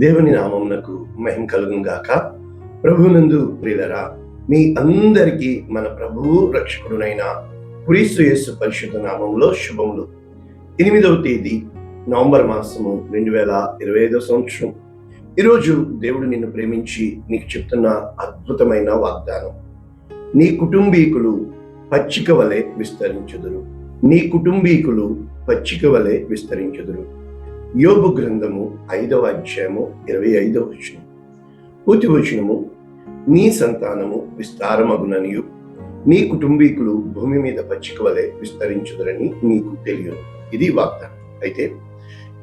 దేవుని నామమునకు మహిమ కలుగుగాక ప్రభునందు ప్రియులరా మీ అందరికీ మన ప్రభువు రక్షకుడునైన క్రీస్తు యేసు పరిశుద్ధ నామంలో శుభములు. ఎనిమిదవ తేదీ నవంబర్ మాసము రెండు వేల ఇరవై ఐదవ సంవత్సరం. ఈరోజు దేవుడు నిన్ను ప్రేమించి నీకు చెప్తున్న అద్భుతమైన వాగ్దానం. నీ కుటుంబీకులు పచ్చిక వలె విస్తరించుదురు. నీ కుటుంబీకులు పచ్చిక వలె విస్తరించుదురు. యోగు గ్రంథము ఐదవ అధ్యాయము ఇరవై ఐదవ వచనం. పూర్తి వచనము నీ సంతానము విస్తారమగుననియు. నీ కుటుంబీకులు భూమి మీద పచ్చిక వలె విస్తరించుదరని నీకు తెలియదు ఇది వాగ్దానం. అయితే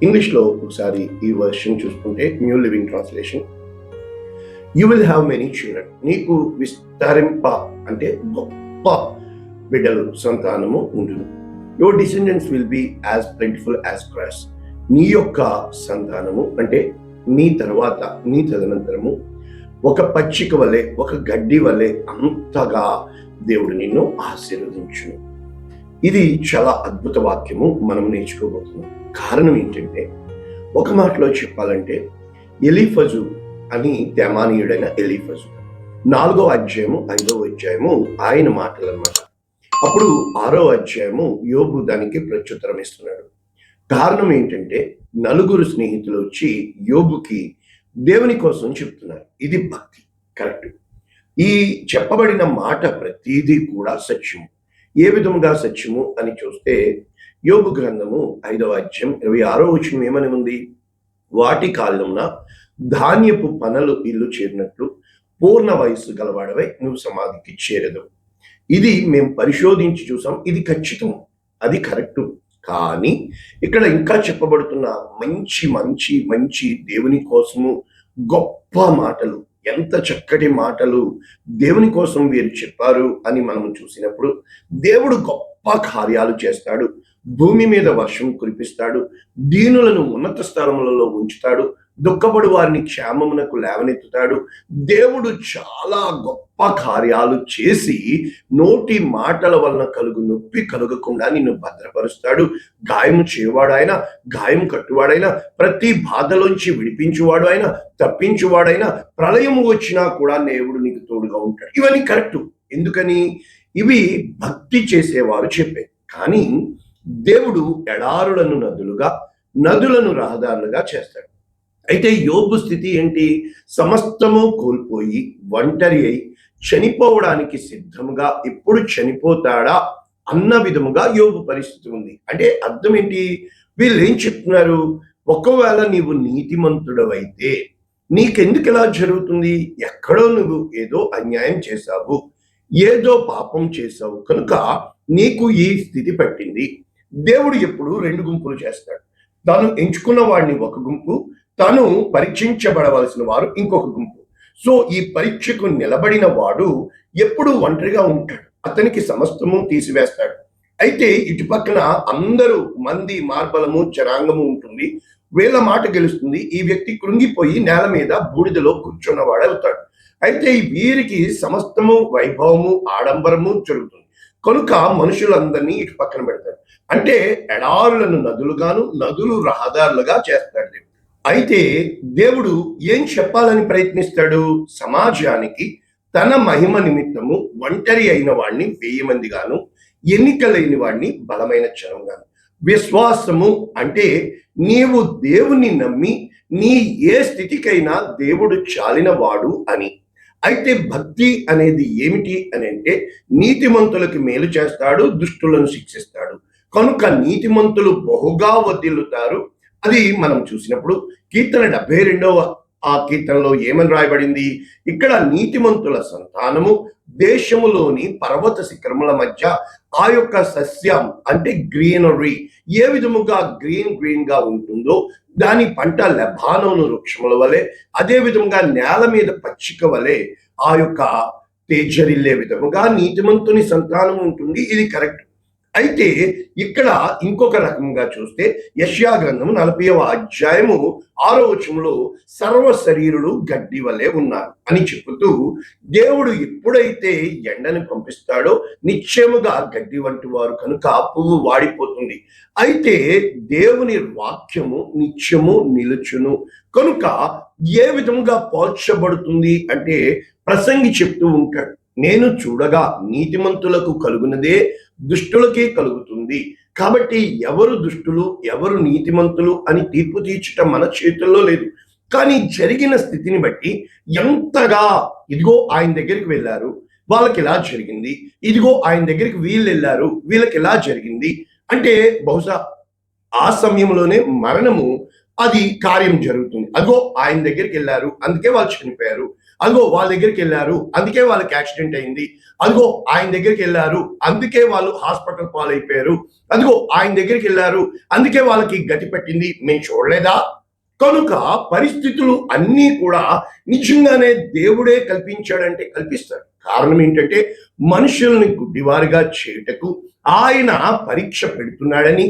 ఇంగ్లీష్లో ఒకసారి ఈ వర్షన్ చూసుకుంటే New Living Translation you will have many children నీకు విస్తరింప అంటే గొప్ప బిడ్డలు సంతానము ఉండును. Your descendants will be as plentiful as grass నీ యొక్క సంతానము అంటే నీ తర్వాత నీ తదనంతరము ఒక పచ్చిక వలె ఒక గడ్డి వలె అంతగా దేవుడు నిన్ను ఆశీర్వదించును. ఇది చాలా అద్భుత వాక్యము మనం నేర్చుకోబోతున్నాం. కారణం ఏంటంటే ఒక మాటలో చెప్పాలంటే ఎలిఫజు అని తెమానీయుడైన ఎలిఫజు. నాలుగో అధ్యాయము ఐదవ అధ్యాయము ఆయన మాటలు అన్నమాట అప్పుడు ఆరో అధ్యాయము యోగు దానికి ప్రత్యుత్తరం ఇస్తున్నాడు. కారణం ఏంటంటే నలుగురు స్నేహితులు వచ్చి యోగుకి దేవుని కోసం చెప్తున్నారు. ఇది భక్తి. కరెక్ట్. ఈ చెప్పబడిన మాట ప్రతిదీ కూడా సత్యము. ఏ విధముగా సత్యము అని చూస్తే యోగు గ్రంథము ఐదవ అధ్యాయం ఇరవై ఆరో వచనం ఏమని ఉంది? వాటి కాలంన ధాన్యపు పనలు ఇల్లు చేరినట్లు పూర్ణ వయస్సు గలవాడవై నువ్వు సమాధికి చేరదు. ఇది మేము పరిశోధించి చూసాం. ఇది ఖచ్చితం అది కరెక్టు. కానీ ఇక్కడ ఇంకా చెప్పబడుతున్న మంచి మంచి మంచి దేవుని కోసము గొప్ప మాటలు ఎంత చక్కటి మాటలు దేవుని కోసం వీరు చెప్పారు అని మనం చూసినప్పుడు దేవుడు గొప్ప కార్యాలు చేస్తాడు. భూమి మీద వర్షం కురిపిస్తాడు. దీనులను ఉన్నత స్థలములలో ఉంచుతాడు. దుఃఖపడు వారిని క్షేమమునకు లేవనెత్తుతాడు. దేవుడు చాలా గొప్ప కార్యాలు చేసి నోటి మాటల వలన కలుగు నొప్పి కలుగకుండా నిన్ను భద్రపరుస్తాడు. గాయం చేయవాడైనా గాయం కట్టువాడైనా ప్రతి బాధలోంచి విడిపించువాడు అయినా తప్పించువాడైనా ప్రళయం వచ్చినా కూడా దేవుడు నీకు తోడుగా ఉంటాడు. ఇవన్నీ కరెక్ట్. ఎందుకని? ఇవి భక్తి చేసేవారు చెప్పే. కానీ దేవుడు ఎడారులను నదులుగా నదులను రహదారులుగా చేస్తాడు. అయితే యోబు స్థితి ఏంటి? సమస్తము కోల్పోయి ఒంటరి అయి చనిపోవడానికి సిద్ధముగా ఎప్పుడు చనిపోతాడా అన్న విధముగా యోగు పరిస్థితి ఉంది. అంటే అర్థం ఏంటి? వీళ్ళు ఏం చెప్తున్నారు? ఒకవేళ నీవు నీతిమంతుడవైతే నీకెందుకు ఇలా జరుగుతుంది? ఎక్కడో నువ్వు ఏదో అన్యాయం చేశావు ఏదో పాపం చేశావు కనుక నీకు ఈ స్థితి పట్టింది. దేవుడు ఎప్పుడు రెండు గుంపులు చేస్తాడు. తాను ఎంచుకున్న వాడిని ఒక గుంపు తాను పరీక్షించబడవలసిన వారు ఇంకొక గుంపు. సో ఈ పరీక్షకు నిలబడిన వాడు ఎప్పుడూ ఒంటరిగా ఉంటాడు. అతనికి సమస్తము తీసివేస్తాడు. అయితే ఇటు పక్కన అందరూ మంది మార్బలము జనాంగము ఉంటుంది. వీళ్ళ మాట గెలుస్తుంది. ఈ వ్యక్తి కృంగిపోయి నేల మీద బూడిదలో కూర్చున్నవాడవుతాడు అయితే వీరికి సమస్తము వైభవము ఆడంబరము జరుగుతుంది. కనుక మనుషులందరినీ ఇటు పక్కన పెడతాడు. అంటే ఎడారులను నదులుగాను నదులు రహదారులుగా చేస్తాడు దేవుడు. అయితే దేవుడు ఏం చెప్పాలని ప్రయత్నిస్తాడు? సమాజానికి తన మహిమ నిమిత్తము ఒంటరి అయిన వాడిని వెయ్యి మంది గాను ఎన్నికలైన వాడిని బలమైన జనంగాను విశ్వాసము అంటే నీవు దేవుని నమ్మి నీ ఏ స్థితికైనా దేవుడు చాలిన వాడు అని. అయితే భక్తి అనేది ఏమిటి అని అంటే నీతిమంతులకు మేలు చేస్తాడు దుష్టులను శిక్షిస్తాడు. కనుక నీతిమంతులు బహుగా వదిలుతారు అది మనం చూసినప్పుడు కీర్తన డెబ్బై రెండవ ఆ కీర్తనలో ఏమని రాయబడింది? ఇక్కడ నీతిమంతుల సంతానము దేశములోని పర్వత శిఖరముల మధ్య ఆ యొక్క సస్యం అంటే గ్రీనరీ ఏ విధముగా గ్రీన్ గ్రీన్గా ఉంటుందో దాని పంట లెబానోను వృక్షముల వలె అదే విధముగా నేల మీద పచ్చిక వలె ఆ యొక్క తేజరిల్లే విధముగా నీతిమంతుని సంతానం ఉంటుంది. ఇది కరెక్ట్. అయితే ఇక్కడ ఇంకొక రకంగా చూస్తే యష్యా గ్రంథము నలభైవ అధ్యాయము ఆరో వచనంలో సర్వ శరీరులు గడ్డి వలె ఉన్నారు అని చెబుతూ దేవుడు ఎప్పుడైతే ఎండని పంపిస్తాడో నిశ్చయముగా గడ్డి వంటి వారు కనుక పువ్వు వాడిపోతుంది. అయితే దేవుని వాక్యము నిత్యము నిలుచును. కనుక ఏ విధముగా పోల్చబడుతుంది అంటే ప్రసంగి చెప్తూ ఉంటాడు. నేను చూడగా నీతిమంతులకు కలుగునదే దుష్టులకే కలుగుతుంది. కాబట్టి ఎవరు దుష్టులు ఎవరు నీతిమంతులు అని తీర్పు తీర్చటం మన చేతుల్లో లేదు. కానీ జరిగిన స్థితిని బట్టి ఎంతగా ఇదిగో ఆయన దగ్గరికి వెళ్ళారు వాళ్ళకి ఇలా జరిగింది? ఇదిగో ఆయన దగ్గరికి వీళ్ళు వెళ్ళారు వీళ్ళకి ఇలా జరిగింది? అంటే బహుశా ఆ సమయంలోనే మరణము అది కార్యం జరుగుతుంది. అదిగో ఆయన దగ్గరికి వెళ్ళారు అందుకే వాళ్ళు చనిపోయారు. అదిగో వాళ్ళ దగ్గరికి వెళ్ళారు అందుకే వాళ్ళకి యాక్సిడెంట్ అయింది. అదిగో ఆయన దగ్గరికి వెళ్ళారు అందుకే వాళ్ళు హాస్పిటల్ పాలైపోయారు. అదిగో ఆయన దగ్గరికి వెళ్ళారు అందుకే వాళ్ళకి గతి పెట్టింది. మేము చూడలేదా? కనుక పరిస్థితులు అన్నీ కూడా నిజంగానే దేవుడే కల్పించాడంటే కల్పిస్తాడు కారణం ఏంటంటే మనుషుల్ని గుడ్డివారిగా చేయుటకు ఆయన పరీక్ష పెడుతున్నాడని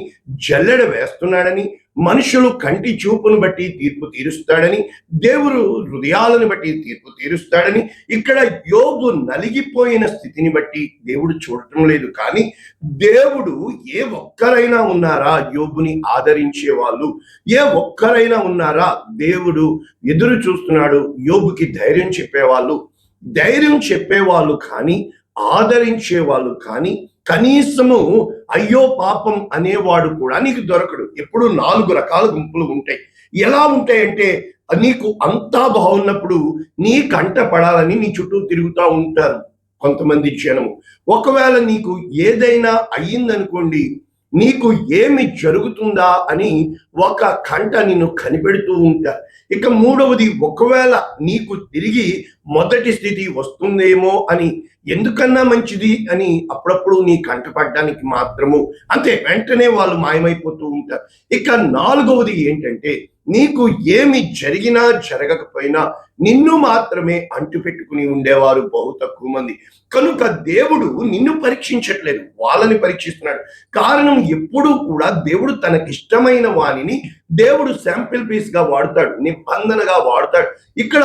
జల్లెడ వేస్తున్నాడని మనుషులు కంటి చూపును బట్టి తీర్పు తీరుస్తాడని దేవుడు హృదయాలను బట్టి తీర్పు తీరుస్తాడని ఇక్కడ యోగు నలిగిపోయిన స్థితిని బట్టి దేవుడు చూడటం లేదు. కానీ దేవుడు ఏ ఒక్కరైనా ఉన్నారా యోగుని ఆదరించే వాళ్ళు ఏ ఒక్కరైనా ఉన్నారా దేవుడు ఎదురు చూస్తున్నాడు యోగుకి ధైర్యం చెప్పేవాళ్ళు? ధైర్యం చెప్పేవాళ్ళు కానీ ఆదరించే వాళ్ళు కానీ కనీసము అయ్యో పాపం అనేవాడు కూడా నీకు దొరకడు. ఎప్పుడు నాలుగు రకాల గుంపులు ఉంటాయి. ఎలా ఉంటాయంటే నీకు అంతా బాగున్నప్పుడు నీ కంట పడాలని నీ చుట్టూ తిరుగుతూ ఉంటారు కొంతమంది క్షణము ఒకవేళ నీకు ఏదైనా అయ్యిందనుకోండి నీకు ఏమి జరుగుతుందా అని ఒక కంట నిన్ను కనిపెడుతూ ఉంటారు. ఇక మూడవది ఒకవేళ నీకు తిరిగి మొదటి స్థితి వస్తుందేమో అని ఎందుకన్నా మంచిది అని అప్పుడప్పుడు నీ కంటపడడానికి మాత్రము. అంతే వెంటనే వాళ్ళు మాయమైపోతూ ఉంటారు. ఇక నాలుగవది ఏంటంటే నీకు ఏమి జరిగినా జరగకపోయినా నిన్ను మాత్రమే అంటుపెట్టుకుని ఉండేవారు బహు తక్కువ మంది. కనుక దేవుడు నిన్ను పరీక్షించట్లేదు వాళ్ళని పరీక్షిస్తున్నాడు. కారణం ఎప్పుడూ కూడా దేవుడు తనకిష్టమైన వాణిని దేవుడు శాంపిల్ పీస్గా వాడతాడు నిబంధనగా వాడతాడు. ఇక్కడ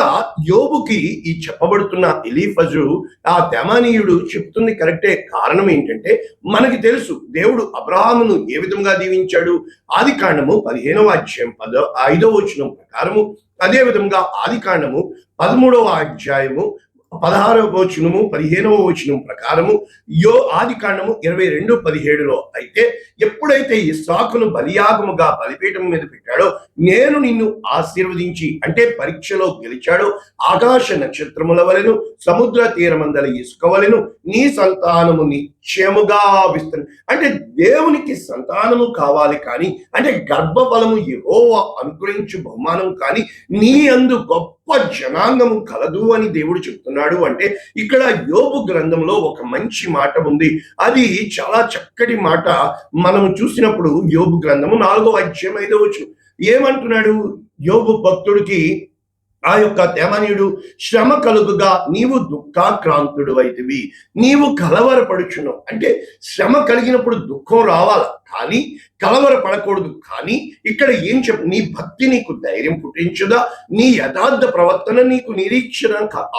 యోబుకి ఈ చెప్పబడుతున్న ఎలీఫజు ఆ తెమానీయుడు చెప్తుంది కరెక్టే. కారణం ఏంటంటే మనకి తెలుసు దేవుడు అబ్రహామును ఏ విధంగా దీవించాడు? ఆది కాండము పదిహేనవ అధ్యాయం పదో ఐదవ వచనం ప్రకారము అదే విధంగా ఆది కాండము పదమూడవ అధ్యాయము పదహారవ వచనము పదిహేనవ వచనం ప్రకారము యో ఆది కాండము ఇరవై రెండు పదిహేడులో అయితే ఎప్పుడైతే ఇస్సాకును బలియాగముగా బలిపీఠం మీద పెట్టాడో నేను నిన్ను ఆశీర్వదించి అంటే పరీక్షలో గెలిచాడో ఆకాశ నక్షత్రముల వలెను సముద్ర తీరమందల ఇసుక వలెను నీ సంతానము నిత్యముగా విస్తరి అంటే దేవునికి సంతానము కావాలి కానీ అంటే గర్భఫలము ఏవో అనుగ్రహించు బహుమానం కానీ నీ అందు గొప్ప జనాంగము కలదు అని దేవుడు చెప్తున్నాడు. అంటే ఇక్కడ యోగు గ్రంథంలో ఒక మంచి మాట ఉంది. అది చాలా చక్కటి మాట. మనం చూసినప్పుడు యోగు గ్రంథము నాలుగో అధ్యాయం ఐదో వచ్చు ఏమంటున్నాడు? యోగు భక్తుడికి ఆ యొక్క తెమనీయుడు శ్రమ కలుగుగా నీవు దుఃఖాక్రాంతుడు అయితివి. నీవు కలవరపడుచున్నావు. అంటే శ్రమ కలిగినప్పుడు దుఃఖం రావాలి? కానీ కలవర పడకూడదు కానీ ఇక్కడ ఏం చెప్పు నీ భక్తి నీకు ధైర్యం పుట్టించుదా? నీ యథార్థ ప్రవర్తన నీకు నిరీక్షణ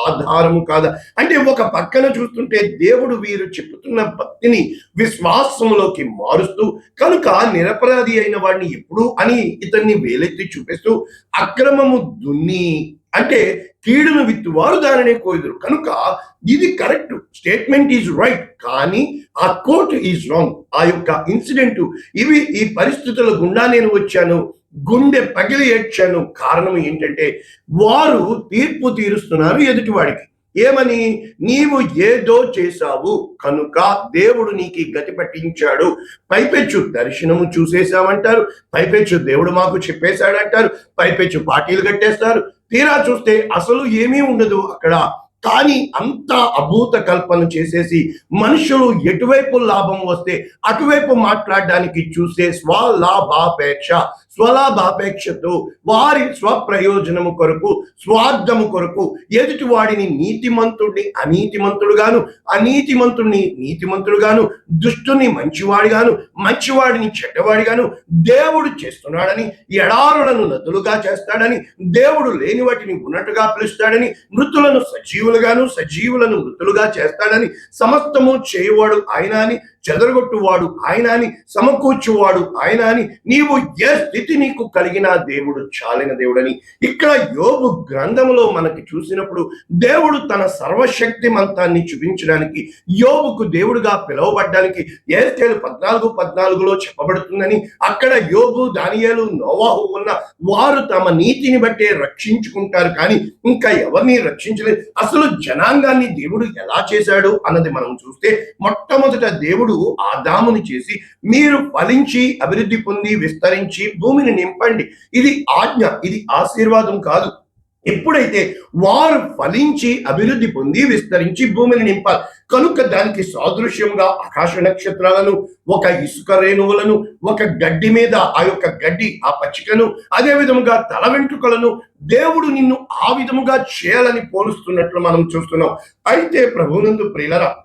ఆధారము కాదా? అంటే ఒక పక్కన చూస్తుంటే దేవుడు వీరు చెప్పుతున్న భక్తిని విశ్వాసములోకి మారుస్తూ కనుక నిరపరాధి అయిన వాడిని ఎప్పుడు అని ఇతన్ని వేలెత్తి చూపిస్తూ అక్రమము దున్ని అంటే కీడును విత్తువారు దానినే కోయుదురు. కనుక ఇది కరెక్ట్. Statement is right. కానీ ఆ కోర్ట్ ఈజ్ రాంగ్. ఆ యొక్క ఇన్సిడెంట్ ఇవి ఈ పరిస్థితుల గుండా నేను వచ్చాను. గుండె పగిలి ఏడ్చాను. కారణం ఏంటంటే వారు తీర్పు తీరుస్తున్నారు ఎదుటివాడికి. ఏమని? నీవు ఏదో చేశావు. కనుక దేవుడు నీకు గతి పట్టించాడు. పైపెచ్చు దర్శనము చూసేశామంటారు. పైపెచ్చు దేవుడు మాకు చెప్పేశాడంటారు. పైపెచ్చు పార్టీలు కట్టేస్తారు. తీరా చూస్తే అసలు ఏమీ ఉండదు అక్కడ. కానీ అంత అభూత కల్పన చేసేసి మనుషులు ఎటువైపు లాభం వస్తే అటువైపు మాట్లాడడానికి చూసే స్వలాభాపేక్ష స్వలాభాపేక్షతో వారి స్వప్రయోజనము కొరకు స్వార్థము కొరకు ఎదుటి వాడిని నీతిమంతుడిని అనీతిమంతుడుగాను అనీతిమంతుడిని నీతిమంతుడుగాను దుష్టుని మంచివాడిగాను మంచివాడిని చెడ్డవాడిగాను దేవుడు చేస్తున్నాడని ఎడారులను నదులుగా చేస్తాడని దేవుడు లేని వాటిని ఉన్నట్టుగా పిలుస్తాడని మృతులను సజీవులుగాను సజీవులను మృతులుగా చేస్తాడని సమస్తము చేయవాడు ఆయన అని చెదరగొట్టువాడు ఆయన అని సమకూర్చువాడు ఆయన అని నీవు ఏ స్థితి నీకు కలిగిన దేవుడు చాలిన దేవుడని. ఇక్కడ యోగు గ్రంథములో మనకి చూసినప్పుడు దేవుడు తన సర్వశక్తి మంతాన్ని చూపించడానికి యోగుకు దేవుడుగా పిలువబడ్డానికి ఏస్కేలు పద్నాలుగు పద్నాలుగులో చెప్పబడుతుందని అక్కడ యోగు దానియాలు నోవాహు ఉన్న వారు తమ నీతిని బట్టే రక్షించుకుంటారు. కానీ ఇంకా ఎవరిని రక్షించలేదు. అసలు జనాంగాన్ని దేవుడు ఎలా చేశాడు అన్నది మనం చూస్తే మొట్టమొదట దేవుడు ఆదాముని చేసి మీరు ఫలించి అభివృద్ధి పొంది విస్తరించి భూమిని నింపండి. ఇది ఆజ్ఞ ఇది ఆశీర్వాదం కాదు. ఎప్పుడైతే వారు ఫలించి అభివృద్ధి పొంది విస్తరించి భూమిని నింపాలి కనుక దానికి సాదృశ్యంగా ఆకాశ నక్షత్రాలను ఒక ఇసుక రేణువులను ఒక గడ్డి మీద ఆ యొక్క గడ్డి ఆ పచ్చికను అదే విధముగా తల వెంట్రుకలను దేవుడు నిన్ను ఆ విధముగా చేయాలని పోలుస్తున్నట్లు మనం చూస్తున్నాం. అయితే ప్రభునందు ప్రియులరా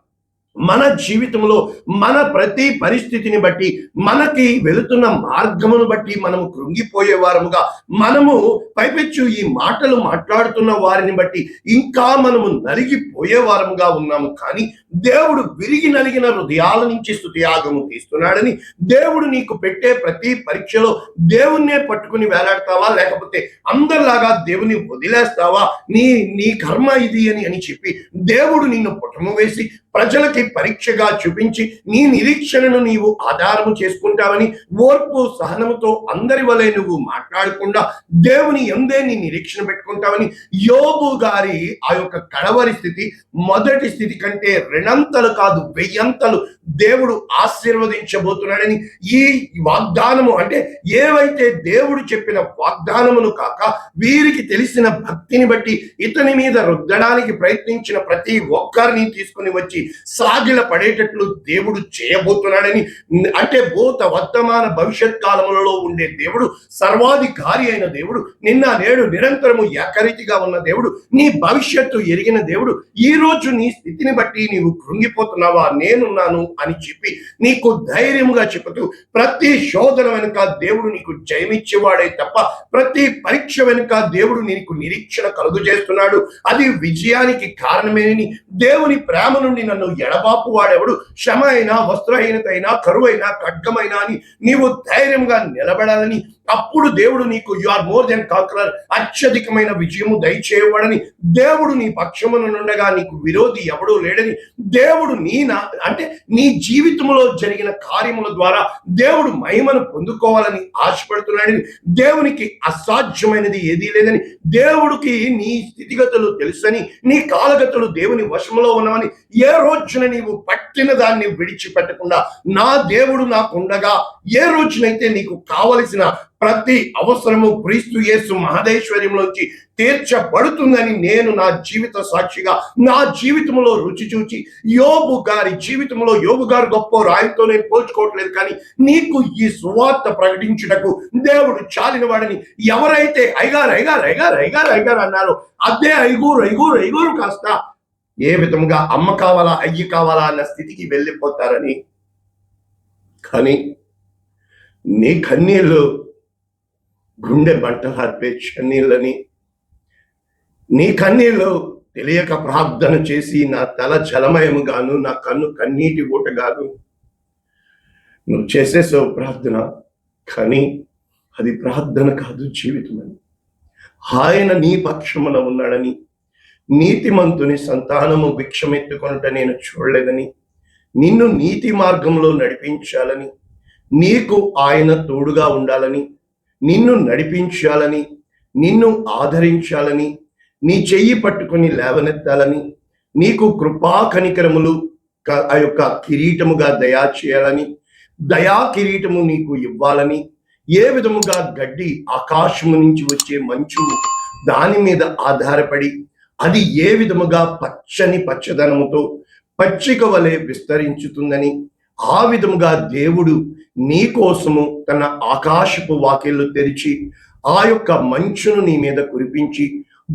మన జీవితంలో మన ప్రతి పరిస్థితిని బట్టి మనకి వెళుతున్న మార్గమును బట్టి మనము కృంగిపోయే వారముగా మనము పైపెచ్చు ఈ మాటలు మాట్లాడుతున్న వారిని బట్టి ఇంకా మనము నలిగిపోయే వారముగా ఉన్నాము. కానీ దేవుడు విరిగి నలిగిన హృదయాల నుంచి స్థుతియాగము తీస్తున్నాడని దేవుడు నీకు పెట్టే ప్రతి పరీక్షలో దేవుణ్ణే పట్టుకుని వేలాడతావా? లేకపోతే అందరిలాగా దేవుని వదిలేస్తావా? నీ నీ కర్మ ఇది అని అని చెప్పి దేవుడు నిన్ను పుటము వేసి ప్రజలకి పరీక్షగా చూపించి నీ నిరీక్షణను నీవు ఆధారము చేసుకుంటావని ఓర్పు సహనముతో అందరి వలె నువ్వు మాట్లాడకుండా దేవుని ఎందే నీ నిరీక్షణ పెట్టుకుంటావని యోగు గారి ఆ యొక్క కడవరి స్థితి మొదటి స్థితి కంటే రెండంతలు కాదు వెయ్యంతలు దేవుడు ఆశీర్వదించబోతున్నాడని ఈ వాగ్దానము అంటే ఏవైతే దేవుడు చెప్పిన వాగ్దానమును కాక వీరికి తెలిసిన భక్తిని బట్టి ఇతని మీద రుద్దడానికి ప్రయత్నించిన ప్రతి ఒక్కరిని తీసుకుని వచ్చి సాగిల పడేటట్లు దేవుడు చేయబోతున్నాడని అంటే భూత వర్తమాన భవిష్యత్ కాలములలో ఉండే దేవుడు సర్వాధికారి అయిన దేవుడు నిన్న నేడు నిరంతరము ఏకరీతిగా ఉన్న దేవుడు నీ భవిష్యత్తు ఎరిగిన దేవుడు ఈ రోజు నీ స్థితిని బట్టి నీవు కృంగిపోతున్నావా? నేనున్నాను అని చెప్పి నీకు ధైర్యముగా చెబుతూ ప్రతి శోధన వెనుక దేవుడు నీకు జయమిచ్చేవాడే తప్ప ప్రతి పరీక్ష వెనుక దేవుడు నీకు నిరీక్షణ కలుగు చేస్తున్నాడు అది విజయానికి కారణమేనని దేవుని ప్రేమ నుండి నన్ను ఎడ ఎడబాపు వాడెవడు? శ్రమ అయినా వస్త్రహీనత అయినా కరువైనా ఖడ్గమైనా అని నీవు ధైర్యంగా నిలబడాలని అప్పుడు దేవుడు నీకు you are more than conqueror అత్యధికమైన విజయము దయచేయవాడని దేవుడు నీ పక్షమునుండగా నీకు విరోధి ఎవడూ లేడని దేవుడు నీ నా అంటే నీ జీవితంలో జరిగిన కార్యముల ద్వారా దేవుడు మహిమను పొందుకోవాలని ఆశపడుతున్నాడని దేవునికి అసాధ్యమైనది ఏదీ లేదని దేవుడికి నీ స్థితిగతులు తెలుసని నీ కాలగతులు దేవుని వశములో ఉన్నవని ఏ రోజున నీవు పట్టిన దాన్ని విడిచిపెట్టకుండా నా దేవుడు నాకు ఉండగా ఏ రోజునైతే నీకు కావలసిన ప్రతి అవసరము క్రీస్తు యేసు మహదేశ్వర్యంలోంచి తీర్చబడుతుందని నేను నా జీవిత సాక్షిగా నా జీవితంలో రుచి చూచి యోగు గారి జీవితంలో యోగు గారు గొప్ప రాయితో నేను పోల్చుకోవట్లేదు కానీ నీకు ఈ సువార్త ప్రకటించుటకు దేవుడు చాలిన వాడిని ఎవరైతే ఐగారు ఐగారు ఐగారు ఐగారు ఐగారు అన్నారో అదే ఐగూరు ఐగూరు ఐగూరు కాస్త ఏ విధముగా అమ్మ కావాలా అయ్యి కావాలా అన్న స్థితికి వెళ్ళిపోతారని. కానీ నీ కన్నీళ్ళు గుండె మంటలు హర్పే కన్నీళ్ళని. నీ కన్నీళ్ళు తెలియక ప్రార్థన చేసి నా తల జలమయముగాను నా కన్ను కన్నీటి ఊటగాను నువ్వు చేసేసావు ప్రార్థన కానీ అది ప్రార్థన కాదు జీవితం అని ఆయన నీ పక్షమున ఉన్నాడని నీతిమంతుని సంతానము భిక్షమెత్తుకొనుట నేను చూడలేదని నిన్ను నీతి మార్గంలో నడిపించాలని నీకు ఆయన తోడుగా ఉండాలని నిన్ను నడిపించాలని నిన్ను ఆదరించాలని నీ చెయ్యి పట్టుకొని లేవనెత్తాలని నీకు కృపా కనికరములు ఆ యొక్క కిరీటముగా దయా చేయాలని దయా కిరీటము నీకు ఇవ్వాలని ఏ విధముగా గడ్డి ఆకాశము నుంచి వచ్చే మంచు దాని మీద ఆధారపడి అది ఏ విధముగా పచ్చని పచ్చదనముతో పచ్చిక వలె విస్తరించుతుందని ఆ విధముగా దేవుడు నీ కోసము తన ఆకాశపు వాకిళ్ళు తెరిచి ఆ యొక్క మంచును నీ మీద కురిపించి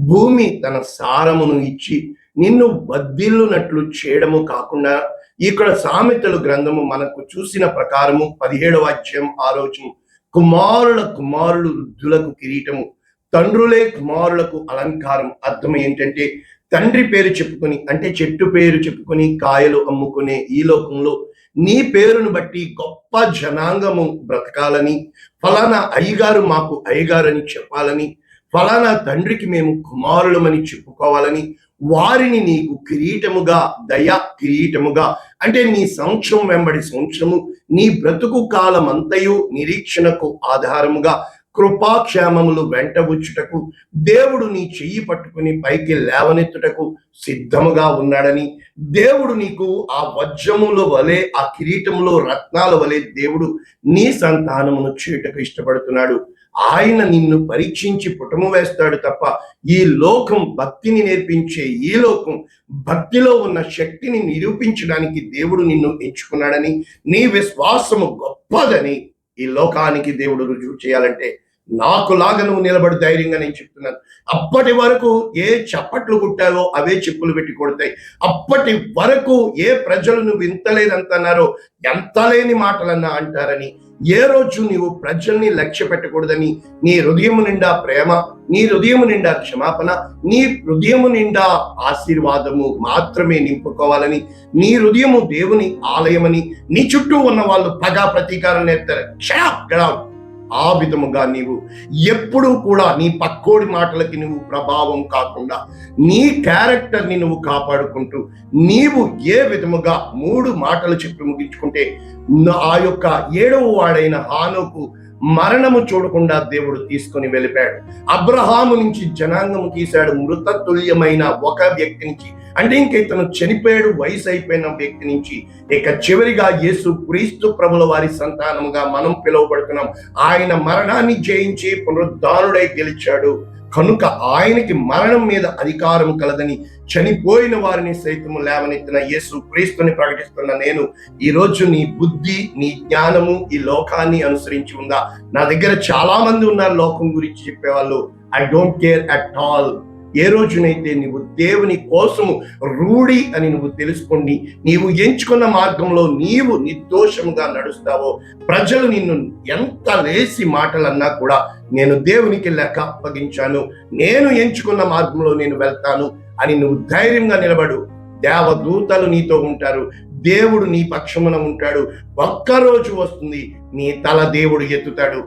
భూమి తన సారమును ఇచ్చి నిన్ను బద్దిల్లునట్లు చేయడము కాకుండా ఇక్కడ సామెతలు గ్రంథము మనకు చూసిన ప్రకారము పదిహేడవ అధ్యాయం ఆలోచన కుమారుల కుమారులు వృద్ధులకు కిరీటము తండ్రులే కుమారులకు అలంకారం. అర్థం ఏంటంటే తండ్రి పేరు చెప్పుకొని అంటే చెట్టు పేరు చెప్పుకొని కాయలు అమ్ముకునే ఈ లోకంలో నీ పేరును బట్టి గొప్ప జనాంగము బ్రతకాలని ఫలానా అయ్యగారు మాకు అయ్యగారని చెప్పాలని ఫలానా తండ్రికి మేము కుమారులమని చెప్పుకోవాలని వారిని నీకు కిరీటముగా దయా కిరీటముగా అంటే నీ సంవత్సరం వెంబడి సంవత్సరము నీ బ్రతుకు కాలమంతయు నిరీక్షణకు ఆధారముగా కృపాక్షేమములు వెంటబుచ్చుటకు దేవుడు నీ చెయ్యి పట్టుకుని పైకి లేవనెత్తుటకు సిద్ధముగా ఉన్నాడని దేవుడు నీకు ఆ వజ్రముల వలె ఆ కిరీటములో రత్నాల వలె దేవుడు నీ సంతానమును చేయుటకు ఇష్టపడుతున్నాడు. ఆయన నిన్ను పరీక్షించి పుటము వేస్తాడు తప్ప ఈ లోకం భక్తిని నేర్పించే ఈ లోకం భక్తిలో ఉన్న శక్తిని నిరూపించడానికి దేవుడు నిన్ను ఎంచుకున్నాడని నీ విశ్వాసము గొప్పదని ఈ లోకానికి దేవుడు రుజువు చేయాలంటే నాకు లాగా నువ్వు నిలబడి ధైర్యంగా నేను చెప్తున్నాను. అప్పటి వరకు ఏ చప్పట్లు కుట్టావో అవే చెప్పులు పెట్టి కొడతాయి. అప్పటి వరకు ఏ ప్రజలు నువ్వు ఇంతలేదంతన్నారో ఎంత లేని మాటలన్నా అంటారని ఏ రోజు నీవు ప్రజల్ని లక్ష్య పెట్టకూడదని నీ హృదయము నిండా ప్రేమ నీ హృదయము నిండా క్షమాపణ నీ హృదయము నిండా ఆశీర్వాదము మాత్రమే నింపుకోవాలని నీ హృదయము దేవుని ఆలయమని నీ చుట్టూ ఉన్న వాళ్ళు పగా ప్రతీకారం నేర్తారు. క్షణ గడావ్ ఆ విధముగా నీవు ఎప్పుడూ కూడా నీ పక్కోడి మాటలకి నువ్వు ప్రభావం కాకుండా నీ క్యారెక్టర్ని నువ్వు కాపాడుకుంటూ నీవు ఏ విధముగా మూడు మాటలు చెప్పి ముగించుకుంటే నా- ఆ యొక్క ఏడవ వాడైన హానుకు మరణము చూడకుండా దేవుడు తీసుకొని వెళ్ళిపోయాడు. అబ్రహాము నుంచి జనాంగము తీశాడు. మృత తుల్యమైన ఒక వ్యక్తి నుంచి అంటే ఇంక ఇతను చనిపోయాడు వయసు అయిపోయిన వ్యక్తి నుంచి ఇక చివరిగా యేసు క్రీస్తు ప్రభుల వారి సంతానముగా మనం పిలువబడుతున్నాం. ఆయన మరణాన్ని జయించి పునరుద్ధానుడై గెలిచాడు. కనుక ఆయనకి మరణం మీద అధికారం కలదని చనిపోయిన వారిని సైతము లేవనెత్తిన యేసు క్రీస్తుని ప్రకటిస్తున్న నేను ఈ రోజు నీ బుద్ధి నీ జ్ఞానము ఈ లోకాన్ని అనుసరించి ఉందా? నా దగ్గర చాలా మంది ఉన్నారు లోకం గురించి చెప్పేవాళ్ళు. I don't care at all ఏ రోజునైతే నీవు దేవుని కోసము రూఢి అని నువ్వు తెలుసుకోండి నీవు ఎంచుకున్న మార్గంలో నీవు నిర్దోషముగా నడుస్తావో ప్రజలు నిన్ను ఎంత లేసి మాటలన్నా కూడా నేను దేవునికి లెక్క అప్పగించాను నేను ఎంచుకున్న మార్గంలో నేను వెళ్తాను అని నువ్వు ధైర్యంగా నిలబడు. దేవదూతలు నీతో ఉంటారు దేవుడు నీ పక్షమున ఉంటాడు. ఒక్కరోజు వస్తుంది నీ తల దేవుడు ఎత్తుతాడు.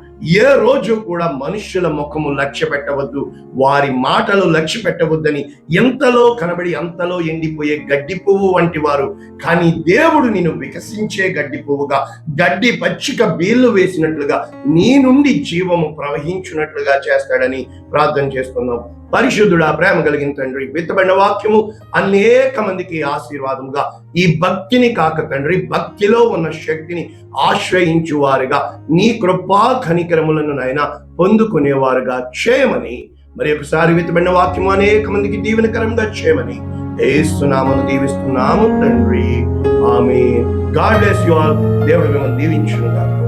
ఏ రోజు కూడా మనుష్యుల ముఖము లక్ష్య పెట్టవద్దు వారి మాటలు లక్ష్య పెట్టవద్దని ఎంతలో కనబడి అంతలో ఎండిపోయే గడ్డి పువ్వు వంటి వారు. కానీ దేవుడు నిన్ను వికసించే గడ్డి పువ్వుగా గడ్డి పచ్చిక బీళ్ళు వేసినట్లుగా నీ నుండి జీవము ప్రవహించున్నట్లుగా చేస్తాడని ప్రార్థన చేస్తున్నాం. పరిశుద్ధుడా ప్రేమ కలిగిన తండ్రి విత్తబడిన వాక్యము అనేక మందికి ఆశీర్వాదముగా ఈ భక్తిని కాక తండ్రి భక్తిలో ఉన్న శక్తిని ఆశ్రయించువారుగా. నీ కృపా కనికరములను నాయన పొందుకునేవారుగా చేయమని. మరి ఒకసారి విత్తబడిన వాక్యం అనేక మందికి దీవెనకరంగా చేయమని. ఏస్తున్నామని దీవిస్తున్నాము తండ్రి. ఆమె గాడ్ బ్లెస్ యు ఆల్. దేవుడు మిమ్మల్ని దీవించుగా